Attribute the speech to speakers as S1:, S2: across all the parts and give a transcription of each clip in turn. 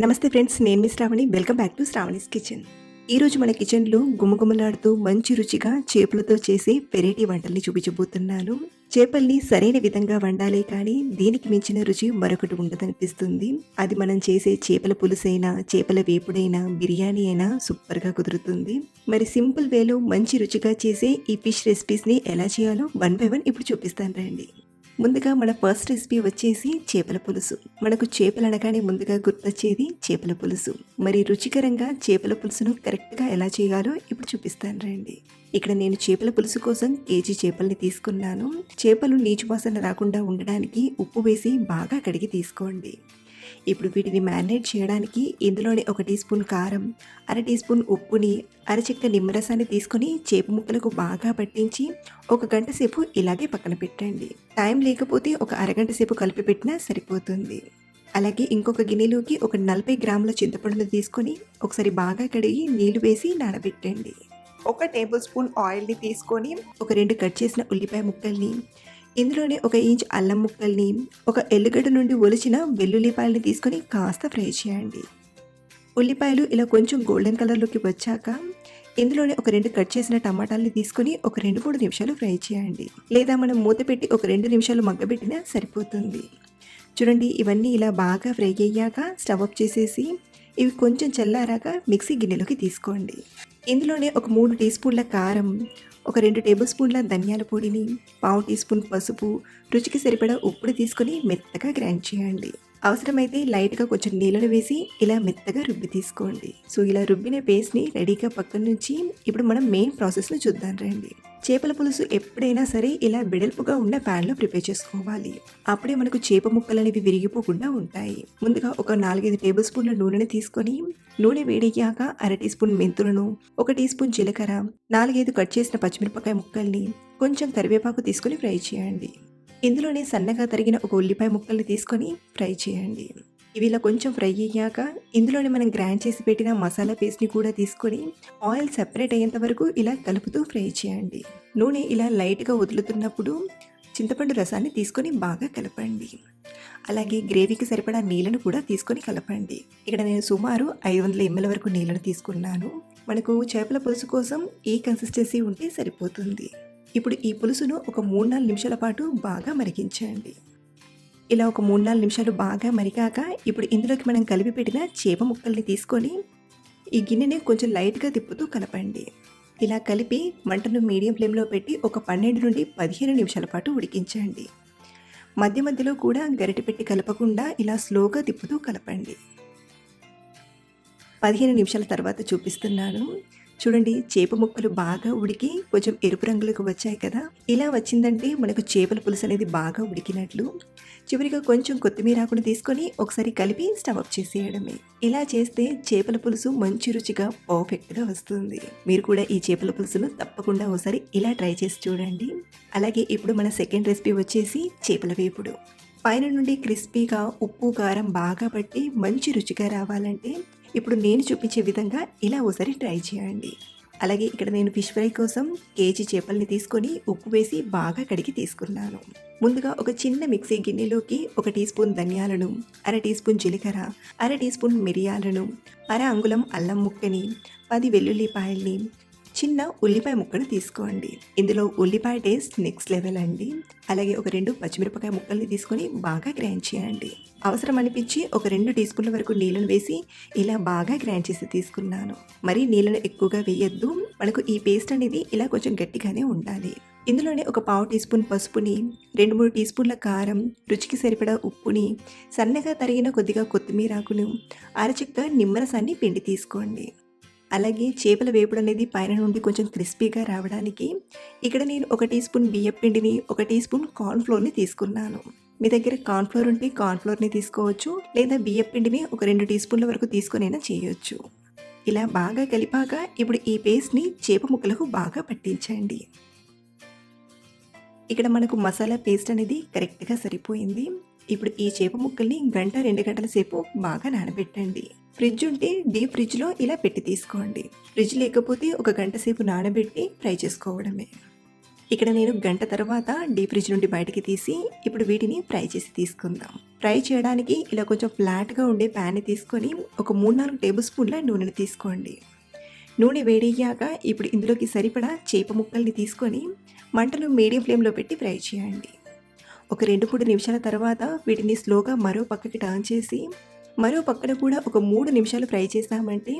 S1: నమస్తే ఫ్రెండ్స్ నేను మీ Sravani. Welcome back to Sravani's kitchen. ఈరోజు మన కిచెన్లో గుమగుమలాడుతూ మంచి రుచిగా చేపలతో చేసే వెరైటీ వంటల్ని చూపించబోతున్నాను. చేపల్ని సరైన విధంగా వండాలే కానీ దీనికి మించిన రుచి మరొకటి ఉండదనిపిస్తుంది. అది మనం చేసే చేపల పులుసైనా చేపల వేపుడైనా బిర్యానీ అయినా సూపర్గా కుదురుతుంది. మరి సింపుల్ వేలో మంచి రుచిగా చేసే ఈ ఫిష్ రెసిపీస్ని ఎలా చేయాలో వన్ బై వన్ ఇప్పుడు చూపిస్తాను రండి. ముందుగా మన ఫస్ట్ రెసిపీ వచ్చేసి చేపల పులుసు. మనకు చేపలు అనగానే ముందుగా గుర్తొచ్చేది చేపల పులుసు. మరి రుచికరంగా చేపల పులుసును కరెక్ట్గా ఎలా చేయాలో ఇప్పుడు చూపిస్తాను రండి. ఇక్కడ నేను చేపల పులుసు కోసం కేజీ చేపల్ని తీసుకున్నాను. చేపలు నీచు వాసన రాకుండా ఉండడానికి ఉప్పు వేసి బాగా కడిగి తీసుకోండి. ఇప్పుడు వీటిని మ్యారినేట్ చేయడానికి ఇందులోనే ఒక టీ స్పూన్ కారం అర టీ స్పూన్ ఉప్పుని అరచక్క నిమ్మరసాన్ని తీసుకొని చేప ముక్కలకు బాగా పట్టించి ఒక గంట సేపు ఇలాగే పక్కన పెట్టండి. టైం లేకపోతే ఒక అరగంట సేపు కలిపి పెట్టినా సరిపోతుంది. అలాగే ఇంకొక గిన్నెలోకి ఒక నలభై గ్రాముల చింతపండును తీసుకొని ఒకసారి బాగా కడిగి నీళ్ళు వేసి నానబెట్టండి. ఒక టేబుల్ స్పూన్ ఆయిల్ని తీసుకొని ఒక రెండు కట్ చేసిన ఉల్లిపాయ ముక్కల్ని ఇందులోనే ఒక ఇంచ్ అల్లం ముక్కల్ని ఒక ఎల్లుగడ్డ నుండి ఒలిచిన వెల్లుల్లిపాయల్ని తీసుకొని కాస్త ఫ్రై చేయండి. ఉల్లిపాయలు ఇలా కొంచెం గోల్డెన్ కలర్లోకి వచ్చాక ఇందులోనే ఒక రెండు కట్ చేసిన టమాటాలని తీసుకొని ఒక రెండు మూడు నిమిషాలు ఫ్రై చేయండి. లేదా మనం మూత పెట్టి ఒక రెండు నిమిషాలు మగ్గబెట్టినా సరిపోతుంది. చూడండి ఇవన్నీ ఇలా బాగా ఫ్రై అయ్యాక స్టవ్ ఆఫ్ చేసేసి ఇవి కొంచెం చల్లారాక మిక్సీ గిన్నెలోకి తీసుకోండి. ఇందులోనే ఒక మూడు టీ స్పూన్ల కారం ఒక రెండు టేబుల్ స్పూన్ల ధనియాల పొడిని పావు టీ స్పూన్ పసుపు రుచికి సరిపడా ఉప్పుడు తీసుకొని మెత్తగా గ్రైండ్ చేయండి. అవసరమైతే లైట్గా కొంచెం నీళ్ళను వేసి ఇలా మెత్తగా రుబ్బి తీసుకోండి. సో ఇలా రుబ్బిన పేస్ట్ని రెడీగా పక్కన నుంచి ఇప్పుడు మనం మెయిన్ ప్రాసెస్ను చూద్దాం రండి. చేపల పులుసు ఎప్పుడైనా సరే ఇలా వెడల్పుగా ఉన్న ప్యాన్లో ప్రిపేర్ చేసుకోవాలి. అప్పుడే మనకు చేప ముక్కలు అనేవి విరిగిపోకుండా ఉంటాయి. ముందుగా ఒక నాలుగైదు టేబుల్ స్పూన్ల నూనెని తీసుకొని నూనె వేడెక్కాక అర టీ స్పూన్ మెంతులను ఒక టీ స్పూన్ జీలకర్ర నాలుగైదు కట్ చేసిన పచ్చిమిరపకాయ ముక్కల్ని కొంచెం కరివేపాకు తీసుకొని ఫ్రై చేయండి. ఇందులోనే సన్నగా తరిగిన ఒక ఉల్లిపాయ ముక్కల్ని తీసుకొని ఫ్రై చేయండి. ఇవి ఇలా కొంచెం ఫ్రై అయ్యాక ఇందులోనే మనం గ్రైండ్ చేసి పెట్టిన మసాలా పేస్ట్ని కూడా తీసుకొని ఆయిల్ సెపరేట్ అయ్యేంత వరకు ఇలా కలుపుతూ ఫ్రై చేయండి. నూనె ఇలా లైట్గా వదులుతున్నప్పుడు చింతపండు రసాన్ని తీసుకొని బాగా కలపండి. అలాగే గ్రేవీకి సరిపడా నీళ్ళను కూడా తీసుకొని కలపండి. ఇక్కడ నేను సుమారు ఐదు వందల ఎంఎల్ వరకు నీళ్ళను తీసుకున్నాను. మనకు చేపల పులుసు కోసం ఏ కన్సిస్టెన్సీ ఉంటే సరిపోతుంది. ఇప్పుడు ఈ పులుసును ఒక మూడు నాలుగు నిమిషాల పాటు బాగా మరిగించండి. ఇలా ఒక మూడు నాలుగు నిమిషాలు బాగా మరిగాక ఇప్పుడు ఇందులోకి మనం కలిపి పెట్టిన చేప ముక్కల్ని తీసుకొని ఈ గిన్నెని కొంచెం లైట్గా తిప్పుతూ కలపండి. ఇలా కలిపి మంటను మీడియం ఫ్లేమ్లో పెట్టి ఒక పన్నెండు నుండి పదిహేను నిమిషాల పాటు ఉడికించండి. మధ్య మధ్యలో కూడా గరిటె పెట్టి కలపకుండా ఇలా స్లోగా తిప్పుతూ కలపండి. పదిహేను నిమిషాల తర్వాత చూపిస్తున్నాను. చూడండి చేప ముక్కలు బాగా ఉడికి కొంచెం ఎరుపు రంగులకు వచ్చాయి కదా. ఇలా వచ్చిందంటే మనకు చేపల పులుసు అనేది బాగా ఉడికినట్లు. చివరిగా కొంచెం కొత్తిమీర ఆకును తీసుకొని ఒకసారి కలిపి స్టవ్ అప్ చేసేయడమే. ఇలా చేస్తే చేపల పులుసు మంచి రుచిగా పర్ఫెక్ట్గా వస్తుంది. మీరు కూడా ఈ చేపల పులుసును తప్పకుండా ఒకసారి ఇలా ట్రై చేసి చూడండి. అలాగే ఇప్పుడు మన సెకండ్ రెసిపీ వచ్చేసి చేపల వేపుడు. పైన నుండి క్రిస్పీగా ఉప్పు కారం బాగా పట్టి మంచి రుచిగా రావాలంటే ఇప్పుడు నేను చూపించే విధంగా ఇలా ఒకసారి ట్రై చేయండి. అలాగే ఇక్కడ నేను ఫిష్ ఫ్రై కోసం కేజీ చేపల్ని తీసుకొని ఉప్పు వేసి బాగా కడిగి తీసుకున్నాను. ముందుగా ఒక చిన్న మిక్సీ గిన్నెలోకి ఒక టీ స్పూన్ ధనియాలను అర టీ స్పూన్ జీలకర్ర అర టీ స్పూన్ మిరియాలను అర అంగుళం అల్లం ముక్కని పది వెల్లుల్లిపాయల్ని చిన్న ఉల్లిపాయ ముక్కను తీసుకోండి. ఇందులో ఉల్లిపాయ టేస్ట్ నెక్స్ట్ లెవెల్ అండి. అలాగే ఒక రెండు పచ్చిమిరపకాయ ముక్కల్ని తీసుకొని బాగా గ్రైండ్ చేయండి. అవసరం అనిపించి ఒక రెండు టీ స్పూన్ల వరకు నీళ్ళను వేసి ఇలా బాగా గ్రైండ్ చేసి తీసుకున్నాను. మరి నీళ్ళను ఎక్కువగా వేయద్దు. మనకు ఈ పేస్ట్ అనేది ఇలా కొంచెం గట్టిగానే ఉండాలి. ఇందులోనే ఒక పావు టీ స్పూన్ పసుపుని రెండు మూడు టీ స్పూన్ల కారం రుచికి సరిపడా ఉప్పుని సన్నగా తరిగిన కొద్దిగా కొత్తిమీర ఆకును అరచిక్క నిమ్మరసాన్ని పిండి తీసుకోండి. అలాగే చేపల వేపుడు అనేది పైన నుండి కొంచెం క్రిస్పీగా రావడానికి ఇక్కడ నేను ఒక టీ స్పూన్ బియ్యం పిండిని ఒక టీ స్పూన్ కార్న్ఫ్లోర్ని తీసుకున్నాను. మీ దగ్గర కార్న్ఫ్లోర్ ఉంటే కార్న్ఫ్లోర్ని తీసుకోవచ్చు లేదా బియ్యం పిండిని ఒక రెండు టీ స్పూన్ల వరకు తీసుకునైనా చేయొచ్చు. ఇలా బాగా కలిపాక ఇప్పుడు ఈ పేస్ట్ని చేప ముక్కలకు బాగా పట్టించండి. ఇక్కడ మనకు మసాలా పేస్ట్ అనేది కరెక్ట్గా సరిపోయింది. ఇప్పుడు ఈ చేప ముక్కల్ని గంట రెండు గంటల సేపు బాగా నానబెట్టండి. ఫ్రిడ్జ్ ఉంటే డీప్ ఫ్రిడ్జ్లో ఇలా పెట్టి తీసుకోండి. ఫ్రిడ్జ్ లేకపోతే ఒక గంట సేపు నానబెట్టి ఫ్రై చేసుకోవడమే. ఇక్కడ నేను గంట తర్వాత డీప్ ఫ్రిడ్జ్ నుండి బయటికి తీసి ఇప్పుడు వీటిని ఫ్రై చేసి తీసుకుందాం. ఫ్రై చేయడానికి ఇలా కొంచెం ఫ్లాట్గా ఉండే ప్యాన్ని తీసుకొని ఒక మూడు నాలుగు టేబుల్ స్పూన్ల నూనెని తీసుకోండి. నూనె వేడయ్యాక ఇప్పుడు ఇందులోకి సరిపడా చేప ముక్కల్ని తీసుకొని మంటను మీడియం ఫ్లేమ్లో పెట్టి ఫ్రై చేయండి. ఒక రెండు మూడు నిమిషాల తర్వాత వీటిని స్లోగా మరో పక్కకి టర్న్ చేసి మరో పక్కన కూడా ఒక మూడు నిమిషాలు ఫ్రై చేసామంటే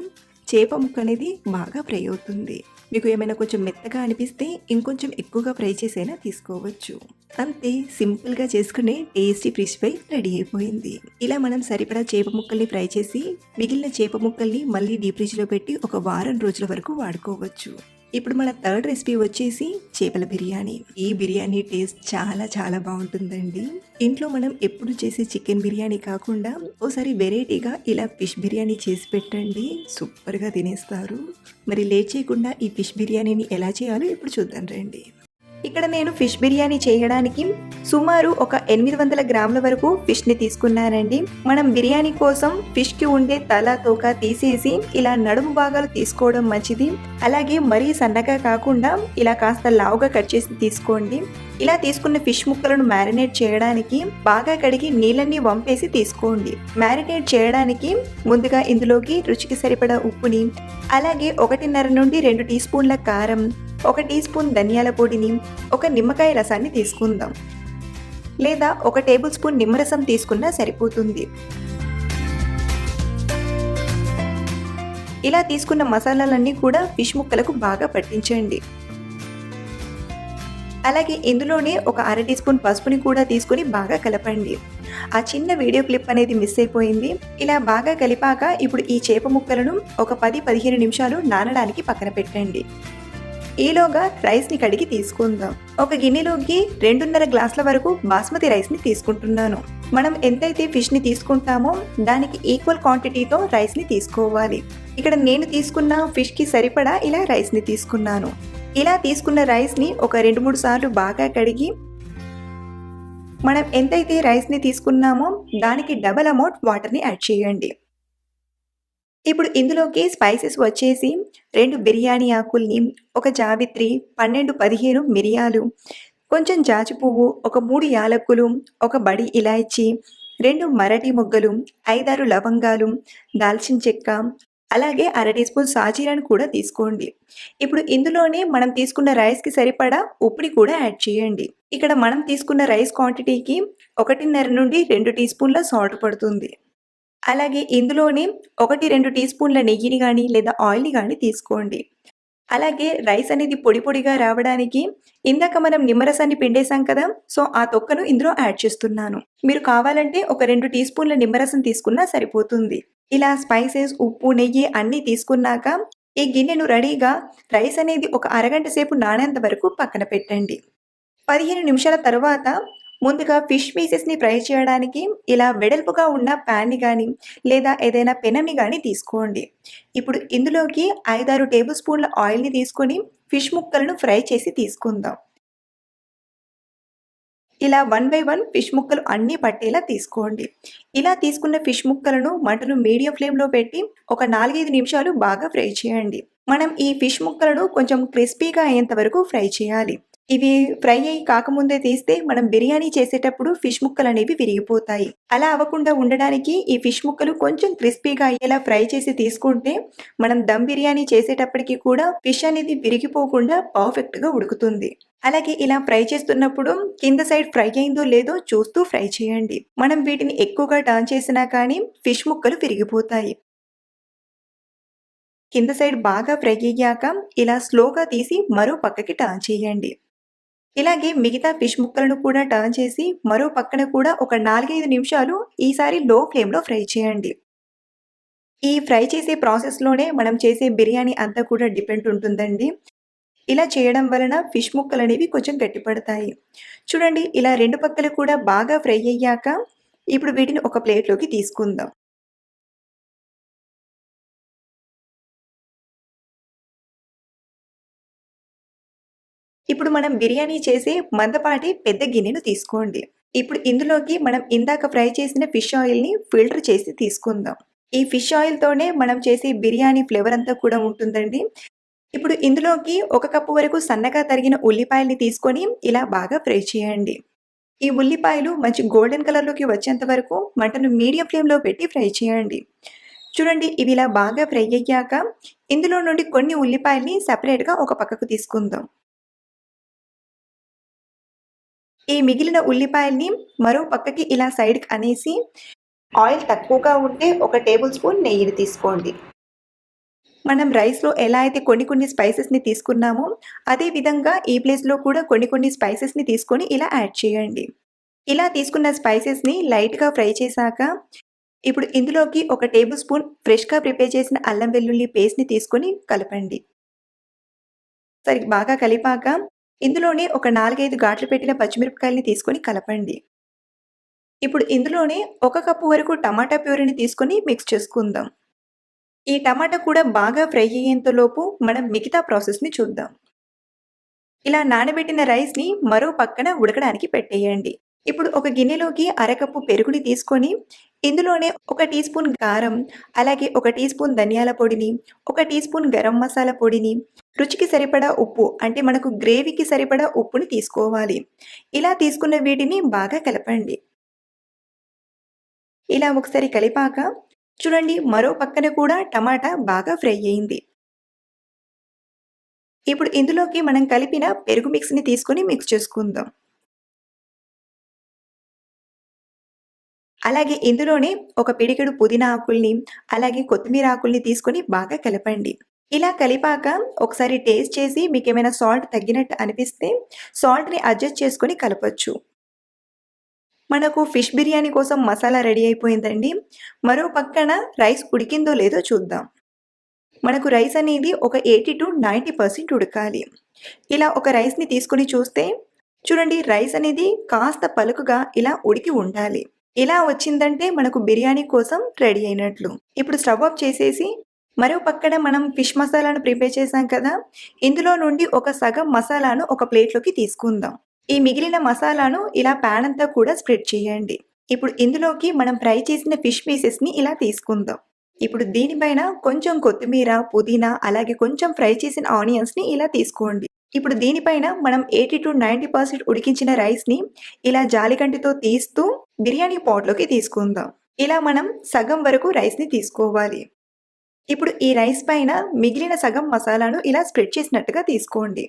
S1: చేప ముక్క అనేది బాగా ఫ్రై అవుతుంది. మీకు ఏమైనా కొంచెం మెత్తగా అనిపిస్తే ఇంకొంచెం ఎక్కువగా ఫ్రై చేసైనా తీసుకోవచ్చు. అంతే సింపుల్గా చేసుకునే టేస్టీ ఫిష్ ఫ్రై రెడీ అయిపోయింది. ఇలా మనం సరిపడా చేప ముక్కల్ని ఫ్రై చేసి మిగిలిన చేప ముక్కల్ని మళ్ళీ డీప్ ఫ్రిడ్జ్లో పెట్టి ఒక వారం రోజుల వరకు వాడుకోవచ్చు. ఇప్పుడు మన థర్డ్ రెసిపీ వచ్చేసి చేపల బిర్యానీ. ఈ బిర్యానీ టేస్ట్ చాలా చాలా బాగుంటుందండి. ఇంట్లో మనం ఎప్పుడు చేసే చికెన్ బిర్యానీ కాకుండా ఓసారి వెరైటీగా ఇలా ఫిష్ బిర్యానీ చేసి పెట్టండి. సూపర్గా తినేస్తారు. మరి లేట్ చేయకుండా ఈ ఫిష్ బిర్యానీని ఎలా చేయాలో ఇప్పుడు చూద్దాం రండి. ఇక్కడ నేను ఫిష్ బిర్యానీ చేయడానికి సుమారు ఒక ఎనిమిది వందల గ్రాముల వరకు ఫిష్ని తీసుకున్నానండి. మనం బిర్యానీ కోసం ఫిష్కి ఉండే తల తోక తీసేసి ఇలా నడుము భాగాలు తీసుకోవడం మంచిది. అలాగే మరీ సన్నగా కాకుండా ఇలా కాస్త లావుగా కట్ చేసి తీసుకోండి. ఇలా తీసుకున్న ఫిష్ ముక్కలను మ్యారినేట్ చేయడానికి బాగా కడిగి నీళ్ళని వంపేసి తీసుకోండి. మ్యారినేట్ చేయడానికి ముందుగా ఇందులోకి రుచికి సరిపడా ఉప్పుని అలాగే ఒకటిన్నర నుండి రెండు టీ స్పూన్ల కారం ఒక టీ స్పూన్ ధనియాల పొడిని ఒక నిమ్మకాయ రసాన్ని తీసుకుందాం. లేదా ఒక టేబుల్ స్పూన్ నిమ్మరసం తీసుకున్నా సరిపోతుంది. ఇలా తీసుకున్న మసాలాలన్నీ కూడా ఫిష్ ముక్కలకు బాగా పట్టించండి. అలాగే ఇందులోనే ఒక అర టీ స్పూన్ పసుపుని కూడా తీసుకొని బాగా కలపండి. ఆ చిన్న వీడియో క్లిప్ అనేది మిస్ అయిపోయింది. ఇలా బాగా కలిపాక ఇప్పుడు ఈ చేప ముక్కలను ఒక పది పదిహేను నిమిషాలు నానడానికి పక్కన పెట్టండి. ఈలోగా రైస్ని కడిగి తీసుకుందాం. ఒక గిన్నెలోకి రెండున్నర గ్లాసుల వరకు బాస్మతి రైస్ని తీసుకుంటున్నాను. మనం ఎంతైతే ఫిష్ని తీసుకుంటామో దానికి ఈక్వల్ క్వాంటిటీతో రైస్ని తీసుకోవాలి. ఇక్కడ నేను తీసుకున్న ఫిష్కి సరిపడా ఇలా రైస్ని తీసుకున్నాను. ఇలా తీసుకున్న రైస్ని ఒక రెండు మూడు సార్లు బాగా కడిగి మనం ఎంతైతే రైస్ని తీసుకున్నామో దానికి డబల్ అమౌంట్ వాటర్ని యాడ్ చేయండి. ఇప్పుడు ఇందులోకి స్పైసెస్ వచ్చేసి రెండు బిర్యానీ ఆకుల్ని ఒక జావిత్రి పన్నెండు పదిహేను మిరియాలు కొంచెం జాజి పువ్వు ఒక మూడు యాలక్కులు ఒక బడి ఇలాయచి రెండు మరటి మొగ్గలు ఐదారు లవంగాలు దాల్చిన చెక్క అలాగే అర టీ స్పూన్ సాజీరాను కూడా తీసుకోండి. ఇప్పుడు ఇందులోనే మనం తీసుకున్న రైస్కి సరిపడా ఉప్పుని కూడా యాడ్ చేయండి. ఇక్కడ మనం తీసుకున్న రైస్ క్వాంటిటీకి ఒకటిన్నర నుండి రెండు టీ స్పూన్ల సాల్ట్ పడుతుంది. అలాగే ఇందులోనే ఒకటి రెండు టీ స్పూన్ల నెయ్యిని కానీ లేదా ఆయిల్ని కానీ తీసుకోండి. అలాగే రైస్ అనేది పొడి పొడిగా రావడానికి ఇందాక మనం నిమ్మరసాన్ని పిండేశాం కదా సో ఆ తొక్కను ఇందులో యాడ్ చేస్తున్నాను. మీరు కావాలంటే ఒక రెండు టీ స్పూన్ల నిమ్మరసం తీసుకున్నా సరిపోతుంది. ఇలా స్పైసెస్ ఉప్పు నెయ్యి అన్నీ తీసుకున్నాక ఈ గిన్నెను రెడీగా రైస్ అనేది ఒక అరగంట సేపు నానేంత వరకు పక్కన పెట్టండి. పదిహేను నిమిషాల తర్వాత ముందుగా ఫిష్ పీసెస్ని ఫ్రై చేయడానికి ఇలా వెడల్పుగా ఉన్న ప్యాన్ని కానీ లేదా ఏదైనా పెనంని కానీ తీసుకోండి. ఇప్పుడు ఇందులోకి ఐదారు టేబుల్ స్పూన్ల ఆయిల్ని తీసుకొని ఫిష్ ముక్కలను ఫ్రై చేసి తీసుకుందాం. ఇలా వన్ బై వన్ ఫిష్ ముక్కలు అన్నీ పట్టేలా తీసుకోండి. ఇలా తీసుకున్న ఫిష్ ముక్కలను మంటను మీడియం ఫ్లేమ్లో పెట్టి ఒక నాలుగైదు నిమిషాలు బాగా ఫ్రై చేయండి. మనం ఈ ఫిష్ ముక్కలను కొంచెం క్రిస్పీగా అయ్యేంత వరకు ఫ్రై చేయాలి. ఇవి ఫ్రై అయ్యి కాకముందే తీస్తే మనం బిర్యానీ చేసేటప్పుడు ఫిష్ ముక్కలు అనేవి విరిగిపోతాయి. అలా అవ్వకుండా ఉండడానికి ఈ ఫిష్ ముక్కలు కొంచెం క్రిస్పీగా అయ్యేలా ఫ్రై చేసి తీసుకుంటే మనం దమ్ బిర్యానీ చేసేటప్పటికి కూడా ఫిష్ అనేది విరిగిపోకుండా పర్ఫెక్ట్గా ఉడుకుతుంది. అలాగే ఇలా ఫ్రై చేస్తున్నప్పుడు కింద సైడ్ ఫ్రై అయిందో లేదో చూస్తూ ఫ్రై చేయండి. మనం వీటిని ఎక్కువగా టర్న్ చేసినా కానీ ఫిష్ ముక్కలు విరిగిపోతాయి. కింద సైడ్ బాగా ఫ్రై అయ్యాక ఇలా స్లోగా తీసి మరో పక్కకి టర్న్ చేయండి. ఇలాగే మిగతా ఫిష్ ముక్కలను కూడా టర్న్ చేసి మరో పక్కన కూడా ఒక నాలుగైదు నిమిషాలు ఈసారి లో ఫ్లేమ్లో ఫ్రై చేయండి. ఈ ఫ్రై చేసే ప్రాసెస్లోనే మనం చేసే బిర్యానీ అంతా కూడా డిపెండ్ ఉంటుందండి. ఇలా చేయడం వలన ఫిష్ ముక్కలు అనేవి కొంచెం గట్టిపడతాయి. చూడండి ఇలా రెండు పక్కలు కూడా బాగా ఫ్రై అయ్యాక ఇప్పుడు వీటిని ఒక ప్లేట్లోకి తీసుకుందాం. ఇప్పుడు మనం బిర్యానీ చేసే మందపాటి పెద్ద గిన్నెను తీసుకోండి. ఇప్పుడు ఇందులోకి మనం ఇందాక ఫ్రై చేసిన ఫిష్ ఆయిల్ని ఫిల్టర్ చేసి తీసుకుందాం. ఈ ఫిష్ ఆయిల్తోనే మనం చేసే బిర్యానీ ఫ్లేవర్ అంతా కూడా ఉంటుందండి. ఇప్పుడు ఇందులోకి ఒక కప్పు వరకు సన్నగా తరిగిన ఉల్లిపాయల్ని తీసుకొని ఇలా బాగా ఫ్రై చేయండి. ఈ ఉల్లిపాయలు మంచి గోల్డెన్ కలర్లోకి వచ్చేంత వరకు మంటను మీడియం ఫ్లేమ్లో పెట్టి ఫ్రై చేయండి. చూడండి ఇవి ఇలా బాగా ఫ్రై అయ్యాక ఇందులో నుండి కొన్ని ఉల్లిపాయల్ని సపరేట్గా ఒక పక్కకు తీసుకుందాం. ఈ మిగిలిన ఉల్లిపాయల్ని మరో పక్కకి ఇలా సైడ్కి అనేసి ఆయిల్ తక్కువగా ఉంటే ఒక టేబుల్ స్పూన్ నెయ్యిని తీసుకోండి. మనం రైస్లో ఎలా అయితే కొన్ని కొన్ని స్పైసెస్ని తీసుకున్నామో అదే విధంగా ఈ ప్లేస్లో కూడా కొన్ని కొన్ని స్పైసెస్ని తీసుకొని ఇలా యాడ్ చేయండి. ఇలా తీసుకున్న స్పైసెస్ని లైట్గా ఫ్రై చేశాక ఇప్పుడు ఇందులోకి ఒక టేబుల్ స్పూన్ ఫ్రెష్గా ప్రిపేర్ చేసిన అల్లం వెల్లుల్లి పేస్ట్ని తీసుకొని కలపండి. సరి బాగా కలిపాక ఇందులోనే ఒక నాలుగైదు గాట్లు పెట్టిన పచ్చిమిరపకాయలని తీసుకొని కలపండి. ఇప్పుడు ఇందులోనే ఒక కప్పు వరకు టమాటా ప్యూరీని తీసుకొని మిక్స్ చేసుకుందాం. ఈ టమాటా కూడా బాగా ఫ్రై అయ్యేంతలోపు మనం మిగతా ప్రాసెస్ని చూద్దాం. ఇలా నానబెట్టిన రైస్ని మరో పక్కన ఉడకడానికి పెట్టేయండి. ఇప్పుడు ఒక గిన్నెలోకి అరకప్పు పెరుగుని తీసుకొని ఇందులోనే ఒక టీ స్పూన్ కారం అలాగే ఒక టీ స్పూన్ ధనియాల పొడిని ఒక టీ స్పూన్ గరం మసాలా పొడిని రుచికి సరిపడా ఉప్పు అంటే మనకు గ్రేవీకి సరిపడా ఉప్పుని తీసుకోవాలి. ఇలా తీసుకున్న వీటిని బాగా కలపండి. ఇలా ఒకసారి కలిపాక చూడండి మరో పక్కన కూడా టమాటా బాగా ఫ్రై అయింది. ఇప్పుడు ఇందులోకి మనం కలిపిన పెరుగు మిక్స్ని తీసుకొని మిక్స్ చేసుకుందాం. అలాగే ఇందులోనే ఒక పిడికెడు పుదీనా ఆకుల్ని అలాగే కొత్తిమీర ఆకుల్ని తీసుకొని బాగా కలపండి. ఇలా కలిపాక ఒకసారి టేస్ట్ చేసి మీకు ఏమైనా సాల్ట్ తగ్గినట్టు అనిపిస్తే సాల్ట్ని అడ్జస్ట్ చేసుకొని కలపచ్చు. మనకు ఫిష్ బిర్యానీ కోసం మసాలా రెడీ అయిపోయిందండి. మరో పక్కన రైస్ ఉడికిందో లేదో చూద్దాం. మనకు రైస్ అనేది ఒక ఎయిటీ టు నైంటీ పర్సెంట్ ఉడకాలి. ఇలా ఒక రైస్ని తీసుకుని చూస్తే చూడండి రైస్ అనేది కాస్త పలుకుగా ఇలా ఉడికి ఉండాలి. ఇలా వచ్చిందంటే మనకు బిర్యానీ కోసం రెడీ అయినట్లు. ఇప్పుడు స్టవ్ ఆఫ్ చేసేసి మరో పక్కన మనం ఫిష్ మసాలాను ప్రిపేర్ చేసాం కదా. ఇందులో నుండి ఒక సగం మసాలాను ఒక ప్లేట్లోకి తీసుకుందాం. ఈ మిగిలిన మసాలాను ఇలా ప్యాన్ అంతా కూడా స్ప్రెడ్ చేయండి. ఇప్పుడు ఇందులోకి మనం ఫ్రై చేసిన ఫిష్ పీసెస్ని ఇలా తీసుకుందాం. ఇప్పుడు దీనిపైన కొంచెం కొత్తిమీర పుదీనా అలాగే కొంచెం ఫ్రై చేసిన ఆనియన్స్ని ఇలా తీసుకోండి. ఇప్పుడు దీనిపైన మనం ఎయిటీ టు నైంటీ పర్సెంట్ ఉడికించిన రైస్ని ఇలా జాలిగంటితో తీస్తూ బిర్యానీ పాట్లోకి తీసుకుందాం. ఇలా మనం సగం వరకు రైస్ని తీసుకోవాలి. ఇప్పుడు ఈ రైస్ పైన మిగిలిన సగం మసాలాను ఇలా స్ప్రెడ్ చేసినట్టుగా తీసుకోండి.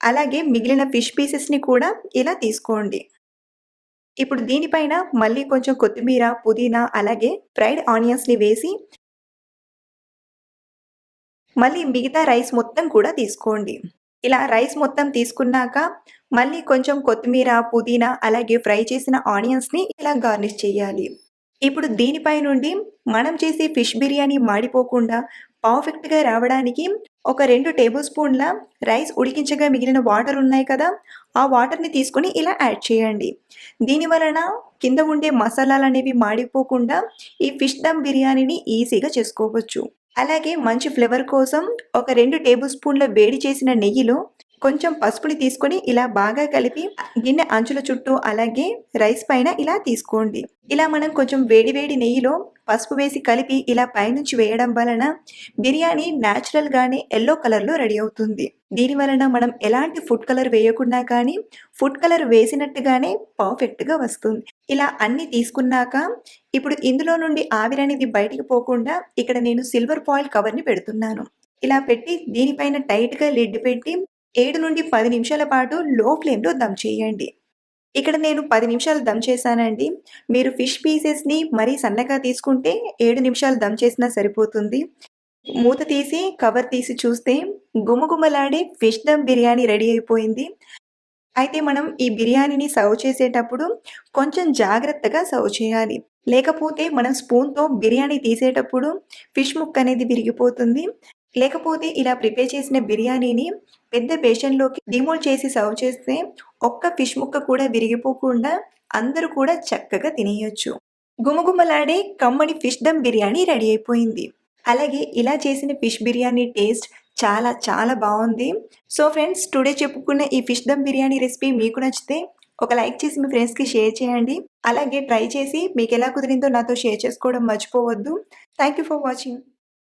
S1: అలాగే మిగిలిన ఫిష్ పీసెస్ని కూడా ఇలా తీసుకోండి. ఇప్పుడు దీనిపైన మళ్ళీ కొంచెం కొత్తిమీర పుదీనా అలాగే ఫ్రైడ్ ఆనియన్స్ని వేసి మళ్ళీ మిగతా రైస్ మొత్తం కూడా తీసుకోండి. ఇలా రైస్ మొత్తం తీసుకున్నాక మళ్ళీ కొంచెం కొత్తిమీర పుదీనా అలాగే ఫ్రై చేసిన ఆనియన్స్ని ఇలా గార్నిష్ చేయాలి. ఇప్పుడు దీనిపై నుండి మనం చేసే ఫిష్ బిర్యానీ మాడిపోకుండా పర్ఫెక్ట్గా రావడానికి ఒక రెండు టేబుల్ స్పూన్ల రైస్ ఉడికించగా మిగిలిన వాటర్ ఉన్నాయి కదా ఆ వాటర్ని తీసుకొని ఇలా యాడ్ చేయండి. దీని వలన కింద ఉండే మసాలాలు అనేవి మాడిపోకుండా ఈ ఫిష్ దమ్ బిర్యానీని ఈజీగా చేసుకోవచ్చు. అలాగే మంచి ఫ్లేవర్ కోసం ఒక రెండు టేబుల్ స్పూన్ల వేడి చేసిన నెయ్యిలో కొంచెం పసుపుని తీసుకొని ఇలా బాగా కలిపి గిన్నె అంచుల చుట్టూ అలాగే రైస్ పైన ఇలా తీసుకోండి. ఇలా మనం కొంచెం వేడి వేడి నెయ్యిలో పసుపు వేసి కలిపి ఇలా పైనుంచి వేయడం వలన బిర్యానీ న్యాచురల్గానే ఎల్లో కలర్లో రెడీ అవుతుంది. దీని వలన మనం ఎలాంటి ఫుడ్ కలర్ వేయకుండా కానీ ఫుడ్ కలర్ వేసినట్టుగానే పర్ఫెక్ట్గా వస్తుంది. ఇలా అన్ని తీసుకున్నాక ఇప్పుడు ఇందులో నుండి ఆవిరి అనేది బయటికి పోకుండా ఇక్కడ నేను సిల్వర్ ఫాయిల్ కవర్ని పెడుతున్నాను. ఇలా పెట్టి దీనిపైన టైట్గా లిడ్ పెట్టి ఏడు నుండి పది నిమిషాల పాటు లో ఫ్లేమ్లో దమ్ చేయండి. ఇక్కడ నేను పది నిమిషాలు దమ్ చేశానండి. మీరు ఫిష్ పీసెస్ని మరీ సన్నగా తీసుకుంటే ఏడు నిమిషాలు దమ్ చేసినా సరిపోతుంది. మూత తీసి కవర్ తీసి చూస్తే గుమగుమలాడే ఫిష్ దమ్ బిర్యానీ రెడీ అయిపోయింది. అయితే మనం ఈ బిర్యానీని సర్వ్ చేసేటప్పుడు కొంచెం జాగ్రత్తగా సర్వ్ చేయాలి. లేకపోతే మనం స్పూన్తో బిర్యానీ తీసేటప్పుడు ఫిష్ ముక్క అనేది విరిగిపోతుంది. లేకపోతే ఇలా ప్రిపేర్ చేసిన బిర్యానీని పెద్ద బేషన్లోకి డిమోల్ చేసి సర్వ్ చేస్తే ఒక్క ఫిష్ ముక్క కూడా విరిగిపోకుండా అందరూ కూడా చక్కగా తినేయొచ్చు. గుమగుమలాడే కమ్మడి ఫిష్ దమ్ బిర్యానీ రెడీ అయిపోయింది. అలాగే ఇలా చేసిన ఫిష్ బిర్యానీ టేస్ట్ చాలా చాలా బాగుంది. సో ఫ్రెండ్స్ టుడే చెప్పుకున్న ఈ ఫిష్ దమ్ బిర్యానీ రెసిపీ మీకు నచ్చితే ఒక లైక్ చేసి మీ ఫ్రెండ్స్కి షేర్ చేయండి. అలాగే ట్రై చేసి మీకు ఎలా కుదిరిందో నాతో షేర్ చేసుకోవడం మర్చిపోవద్దు. Thank you for watching.